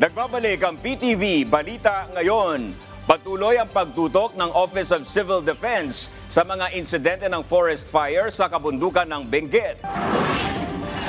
Nagbabalik ang PTV Balita Ngayon. Patuloy ang pagtutok ng Office of Civil Defense sa mga insidente ng forest fire sa kabundukan ng Benguet.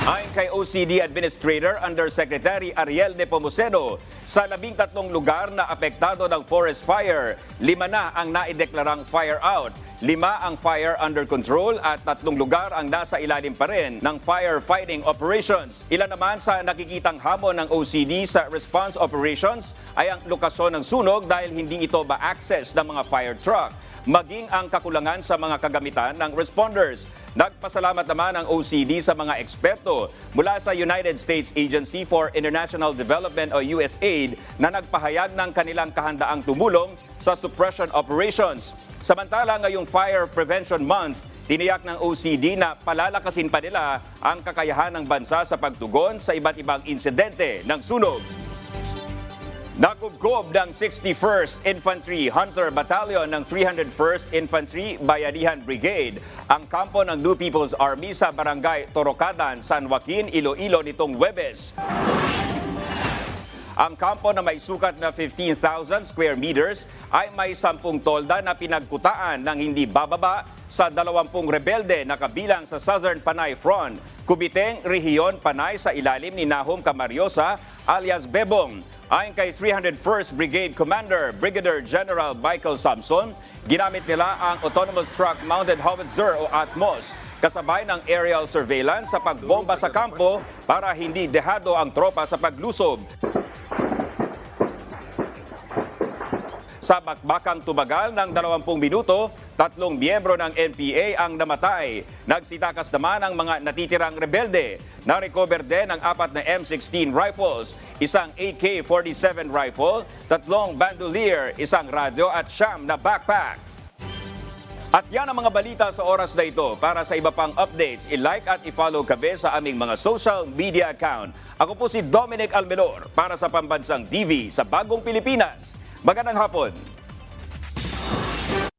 Ayon kay OCD Administrator Undersecretary Ariel Nepomuceno, sa labing tatlong lugar na apektado ng forest fire, lima na ang naideklarang fire out, lima ang fire under control at tatlong lugar ang nasa ilalim pa rin ng firefighting operations. Ilan naman sa nakikitang hamon ng OCD sa response operations ay ang lokasyon ng sunog dahil hindi ito ma-access ng mga fire truck maging ang kakulangan sa mga kagamitan ng responders. Nagpasalamat naman ang OCD sa mga eksperto mula sa United States Agency for International Development o USAID na nagpahayag ng kanilang kahandaang tumulong sa suppression operations. Samantala ngayong Fire Prevention Month, tiniyak ng OCD na palalakasin pa nila ang kakayahan ng bansa sa pagtugon sa iba't ibang insidente ng sunog. Nakubkob ng 61st Infantry Hunter Battalion ng 301st Infantry Bayanihan Brigade ang kampo ng New People's Army sa Barangay Torocadan, San Joaquin, Iloilo nitong Webes. Ang kampo na may sukat na 15,000 square meters ay may 10 tolda na pinagkutaan ng hindi bababa sa 20 rebelde na kabilang sa Southern Panay Front, Kubiteng, Rehiyon, Panay sa ilalim ni Nahum Camariosa alias Bebong. Ayon kay 301st Brigade Commander Brigadier General Michael Samson, ginamit nila ang Autonomous Truck Mounted Howitzer o ATMOS kasabay ng aerial surveillance sa pagbomba sa kampo para hindi dehado ang tropa sa paglusob. Sa bakbakang tumagal ng 20 minuto, tatlong miyembro ng NPA ang namatay. Nagsitakas naman ang mga natitirang rebelde. Na-recover din ang apat na M16 rifles, isang AK-47 rifle, tatlong bandolier, isang radyo at siyam na backpack. At yan ang mga balita sa oras na ito. Para sa iba pang updates, i-like at i-follow kami sa aming mga social media account. Ako po si Dominic Almelor para sa Pambansang TV sa Bagong Pilipinas. Magandang hapon.